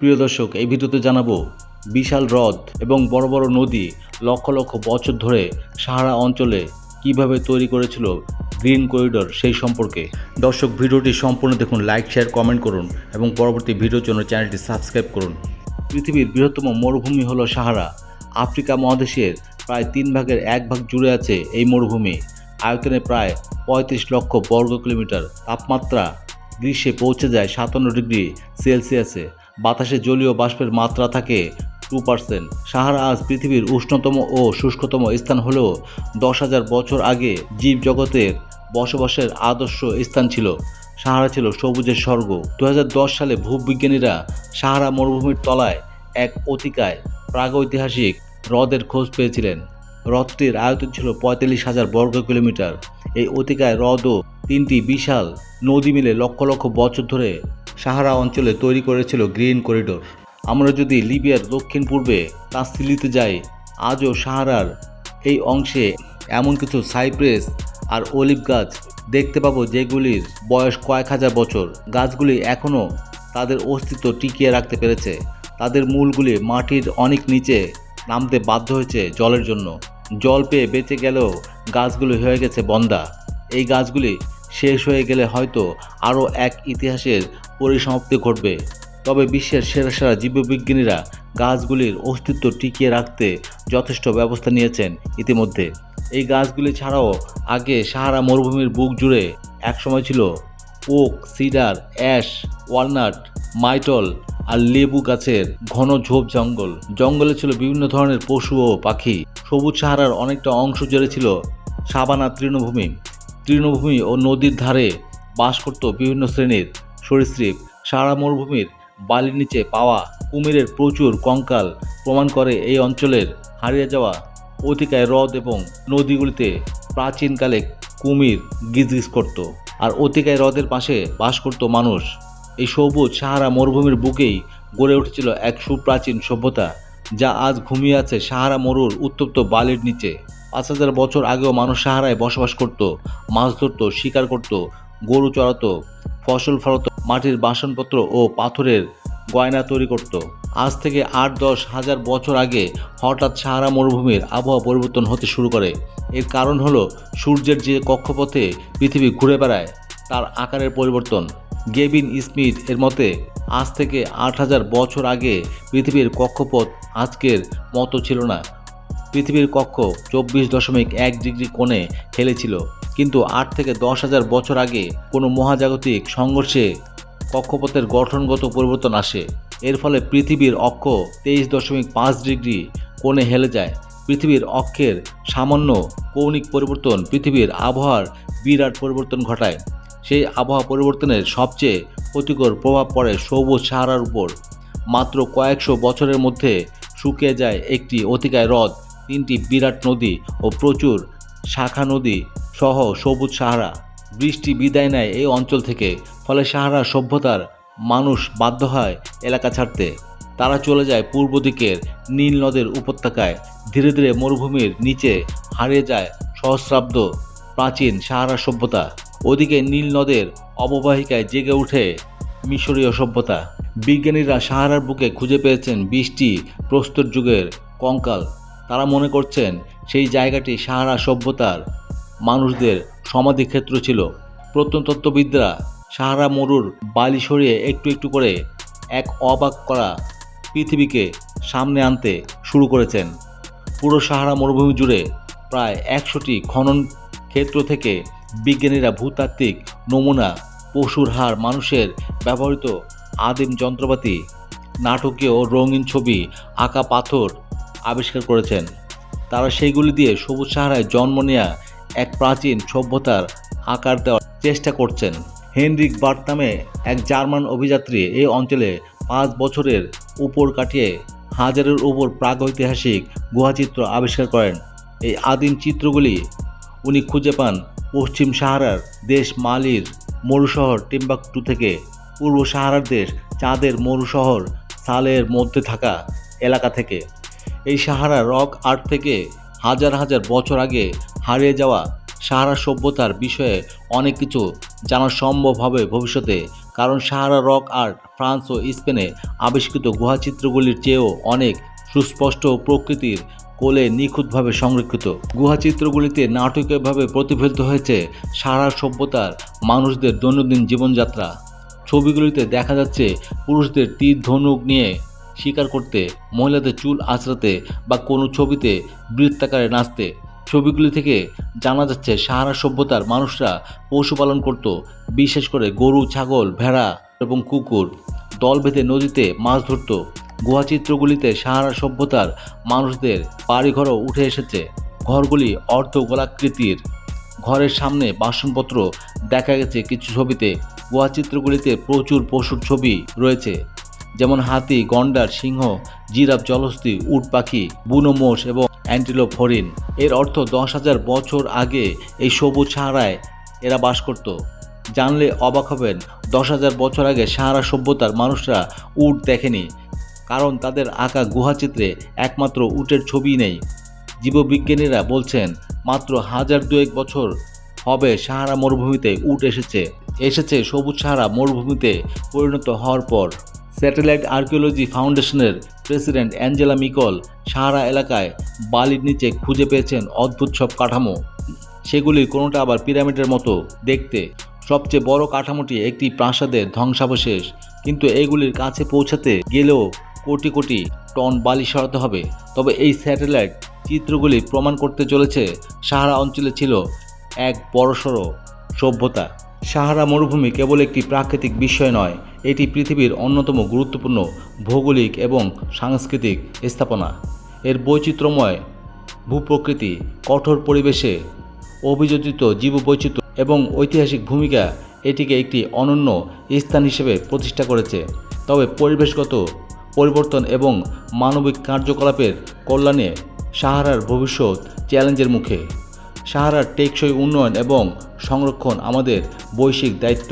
প্রিয় দর্শক, এই ভিডিওতে জানাব বিশাল হ্রদ এবং বড় বড় নদী লক্ষ লক্ষ বছর ধরে সাহারা অঞ্চলে কীভাবে তৈরি করেছিল গ্রিন করিডোর সেই সম্পর্কে। দর্শক, ভিডিওটি সম্পূর্ণ দেখুন, লাইক, শেয়ার, কমেন্ট করুন এবং পরবর্তী ভিডিওর জন্য চ্যানেলটি সাবস্ক্রাইব করুন। পৃথিবীর বৃহত্তম মরুভূমি হলো সাহারা। আফ্রিকা মহাদেশের প্রায় তিন ভাগের এক ভাগ জুড়ে আছে এই মরুভূমি। আয়তনে প্রায় পঁয়ত্রিশ লক্ষ বর্গ কিলোমিটার। তাপমাত্রা গ্রীষ্মে পৌঁছে যায় সাতান্ন ডিগ্রি সেলসিয়াসে। বাতাসে জলীয় বাষ্পের মাত্রা থাকে টু পার্সেন্ট। সাহারা আজ পৃথিবীর উষ্ণতম ও শুষ্কতম স্থান হলেও দশ হাজার বছর আগে জীব জগতের বসবাসের আদর্শ স্থান ছিল। সাহারা ছিল সবুজের স্বর্গ। দু হাজার দশ সালে ভূবিজ্ঞানীরা সাহারা মরুভূমির তলায় এক অতিকায় প্রাগৈতিহাসিক হ্রদের খোঁজ পেয়েছিলেন। হ্রদটির আয়তন ছিল পঁয়তাল্লিশ হাজার বর্গ কিলোমিটার। এই অতিকায় হ্রদ ও তিনটি বিশাল নদী মিলে লক্ষ লক্ষ বছর ধরে সাহারা অঞ্চলে তৈরি করেছিল গ্রিন করিডোর। আমরা যদি লিবিয়ার দক্ষিণ পূর্বে তাসিলিতে যাই, আজও সাহারার এই অংশে এমন কিছু সাইপ্রেস আর অলিভ গাছ দেখতে পাবো যেগুলির বয়স কয়েক হাজার বছর। গাছগুলি এখনও তাদের অস্তিত্ব টিকিয়ে রাখতে পেরেছে। তাদের মূলগুলি মাটির অনেক নিচে নামতে বাধ্য হয়েছে জলের জন্য। জল পেয়ে বেঁচে গেলেও গাছগুলি হয়ে গেছে বন্দা এই গাছগুলি শেষ হয়ে গেলে হয়তো আরও এক ইতিহাসের পরিসমাপ্তি ঘটবে। তবে বিশ্বের সেরা সেরা জীববিজ্ঞানীরা গাছগুলির অস্তিত্ব টিকিয়ে রাখতে যথেষ্ট ব্যবস্থা নিয়েছেন ইতিমধ্যে। এই গাছগুলি ছাড়াও আগে সাহারা মরুভূমির বুক জুড়ে একসময় ছিল oak cedar, ash, walnut, myrtle আর লেবু গাছের ঘন ঝোপ জঙ্গল। জঙ্গলে ছিল বিভিন্ন ধরনের পশু ও পাখি। সবুজ সাহারার অনেকটা অংশ জুড়ে ছিল সাবানা তৃণভূমি। তৃণভূমি ও নদীর ধারে বাস করত বিভিন্ন শ্রেণির সরীসৃপ। সারা মরুভূমির বালির নিচে পাওয়া কুমিরের প্রচুর কঙ্কাল প্রমাণ করে এই অঞ্চলের হারিয়ে যাওয়া অতিকায় হ্রদ এবং নদীগুলিতে প্রাচীনকালে কুমির গিজগিজ করত। আর অতিকায় হ্রদের পাশে বাস করত মানুষ। এই সবুজ সাহারা মরুভূমির বুকেই গড়ে উঠেছিল এক সুপ্রাচীন সভ্যতা, যা আজ ঘুমিয়ে আছে সাহারা মরুর উত্তপ্ত বালির নিচে। পাঁচ হাজার বছর আগেও মানুষ সাহারায় বসবাস করত, মাছ ধরত, শিকার করত, গরু চড়াতো, ফসল ফলত, মাটির বাসনপত্র ও পাথরের গয়না তৈরি করত। আজ থেকে আট দশ হাজার বছর আগে হঠাৎ সাহারা মরুভূমির আবহাওয়া পরিবর্তন হতে শুরু করে। এর কারণ হলো সূর্যের যে কক্ষপথে পৃথিবী ঘুরে বেড়ায়, তার আকারের পরিবর্তন। গেবিন স্মিথ এর মতে, আজ থেকে আট হাজার বছর আগে পৃথিবীর কক্ষপথ আজকের মতো ছিল না। পৃথিবীর কক্ষ চব্বিশ দশমিক এক ডিগ্রি কোণে হেলেছিল কিন্তু আট থেকে দশ হাজার বছর আগে কোনো মহাজাগতিক সংঘর্ষে কক্ষপথের গঠনগত পরিবর্তন আসে। এর ফলে পৃথিবীর অক্ষ তেইশ দশমিক পাঁচ ডিগ্রি কোণে হেলে যায়। পৃথিবীর অক্ষের সামান্য কৌণিক পরিবর্তন পৃথিবীর আবহাওয়ার বিরাট পরিবর্তন ঘটায়। সেই আবহাওয়া পরিবর্তনের সবচেয়ে ক্ষতিকর প্রভাব পড়ে সবুজ সাহারার উপর। মাত্র কয়েকশো বছরের মধ্যে শুকিয়ে যায় একটি অতিকায় হ্রদ তিনটি বিরাট নদী ও প্রচুর শাখা নদী সহ সবুজ সাহারা। বৃষ্টি বিদায় নেয় এই অঞ্চল থেকে, ফলে সাহারা সভ্যতার মানুষ বাধ্য হয় এলাকা ছাড়তে। তারা চলে যায় পূর্ব দিকের নীল নদের উপত্যকায়। ধীরে ধীরে মরুভূমির নিচে হারিয়ে যায় সহস্রাব্দ প্রাচীন সাহারা সভ্যতা। ওদিকে নীল নদের অববাহিকায় জেগে ওঠে মিশরীয় সভ্যতা। বিজ্ঞানীরা সাহারার বুকে খুঁজে পেয়েছেন বৃষ্টি প্রস্তর যুগের কঙ্কাল। তারা মনে করছেন সেই জায়গাটি সাহারা সভ্যতার মানুষদের সমাধিক্ষেত্র ছিল। প্রত্নতত্ত্ববিদরা সাহারা মরুর বালি সরিয়ে একটু একটু করে এক অবাক করা পৃথিবীকে সামনে আনতে শুরু করেছেন। পুরো সাহারা মরুভূমি জুড়ে প্রায় একশোটি খনন ক্ষেত্র থেকে বিজ্ঞানীরা ভূতাত্ত্বিক নমুনা, পশুর হাড়, মানুষের ব্যবহৃত আদিম যন্ত্রপাতি, নাটকীয় রঙিন ছবি, আঁকা পাথর আবিষ্কার করেছেন। তারা সেইগুলি দিয়ে সবুজ সাহারায় জন্ম নেয়া এক প্রাচীন সভ্যতার আকার দেওয়ার চেষ্টা করছেন। হেনরিক বার্ট নামে এক জার্মান অভিযাত্রী এই অঞ্চলে পাঁচ বছরের উপর কাটিয়ে হাজারের উপর প্রাগৈতিহাসিক গুহাচিত্র আবিষ্কার করেন। এই আদিম চিত্রগুলি উনি খুঁজে পান পশ্চিম সাহারার দেশ মালির মরুশহর টিম্বাকটু থেকে। পূর্ব সাহারার দেশ চাঁদের মরুশহর সালের মধ্যে থাকা এলাকা থেকে। এই সাহারা রক আর্ট থেকে হাজার হাজার বছর আগে হারিয়ে যাওয়া সাহারা সভ্যতার বিষয়ে অনেক কিছু জানা সম্ভব হবে ভবিষ্যতে। কারণ সাহারা রক আর্ট ফ্রান্স ও স্পেনে আবিষ্কৃত গুহাচিত্রগুলির চেয়েও অনেক সুস্পষ্ট প্রকৃতির কোলে নিখুঁতভাবে সংরক্ষিত। গুহাচিত্রগুলিতে নাটকীয়ভাবে প্রতিফলিত হয়েছে সাহারা সভ্যতার মানুষদের দৈনন্দিন জীবনযাত্রা। ছবিগুলিতে দেখা যাচ্ছে পুরুষদের তীর ধনুক নিয়ে শিকার করতে মহিলাদের চুল আঁচড়াতে বা কোনো ছবিতে বৃত্তাকারে নাচতে। ছবিগুলি থেকে জানা যাচ্ছে সাহারা সভ্যতার মানুষরা পশুপালন করত, বিশেষ করে গরু, ছাগল, ভেড়া এবং কুকুর। দল বেঁধে নদীতে মাছ ধরত। গুহাচিত্রগুলিতে সাহারা সভ্যতার মানুষদের বাড়িঘরও উঠে এসেছে। ঘরগুলি অর্ধ গোলাকৃতির। ঘরের সামনে বাসনপত্র দেখা গেছে কিছু ছবিতে। গুহাচিত্রগুলিতে প্রচুর পশুর ছবি রয়েছে। যেমন হাতি, গন্ডার, সিংহ, জিরাফ, জলহস্তি, উট পাখি, বুনো মোষ এবং অ্যান্টিলোপ হরিণ এর অর্থ দশ হাজার বছর আগে এই সবুজ সাহারায় এরা বাস করত। জানলে অবাক হবেন, দশ হাজার বছর আগে সাহারা সভ্যতার মানুষরা উট দেখেনি, কারণ তাদের আঁকা গুহাচিত্রে একমাত্র উটের ছবি নেই। জীববিজ্ঞানীরা বলছেন, মাত্র হাজার দুয়েক বছর হবে সাহারা মরুভূমিতে উট এসেছে। এসেছে সবুজ সাহারা মরুভূমিতে পরিণত হওয়ার পর। স্যাটেলাইট আর্কিওলজি ফাউন্ডেশনের প্রেসিডেন্ট অ্যাঞ্জেলা মিকল সাহারা এলাকায় বালির নিচে খুঁজে পেয়েছেন অদ্ভুত সব কাঠামো। সেগুলির কোনোটা আবার পিরামিডের মতো দেখতে। সবচেয়ে বড় কাঠামোটি একটি প্রাসাদের ধ্বংসাবশেষ। কিন্তু এগুলির কাছে পৌঁছাতে গেলেও কোটি কোটি টন বালি সরাতে হবে। তবে এই স্যাটেলাইট চিত্রগুলি প্রমাণ করতে চলেছে সাহারা অঞ্চলে ছিল এক বড়সড় সভ্যতা। সাহারা মরুভূমি কেবল একটি প্রাকৃতিক বিষয় নয়, এটি পৃথিবীর অন্যতম গুরুত্বপূর্ণ ভৌগোলিক এবং সাংস্কৃতিক স্থাপনা। এর বৈচিত্র্যময় ভূপ্রকৃতি, কঠোর পরিবেশে অভিযোজিত জীববৈচিত্র্য এবং ঐতিহাসিক ভূমিকা এটিকে একটি অনন্য স্থান হিসেবে প্রতিষ্ঠা করেছে। তবে পরিবেশগত পরিবর্তন এবং মানবিক কার্যকলাপের কল্যাণে সাহারার ভবিষ্যৎ চ্যালেঞ্জের মুখে। সাহারার টেকসই উন্নয়ন এবং সংরক্ষণ আমাদের বৈশ্বিক দায়িত্ব।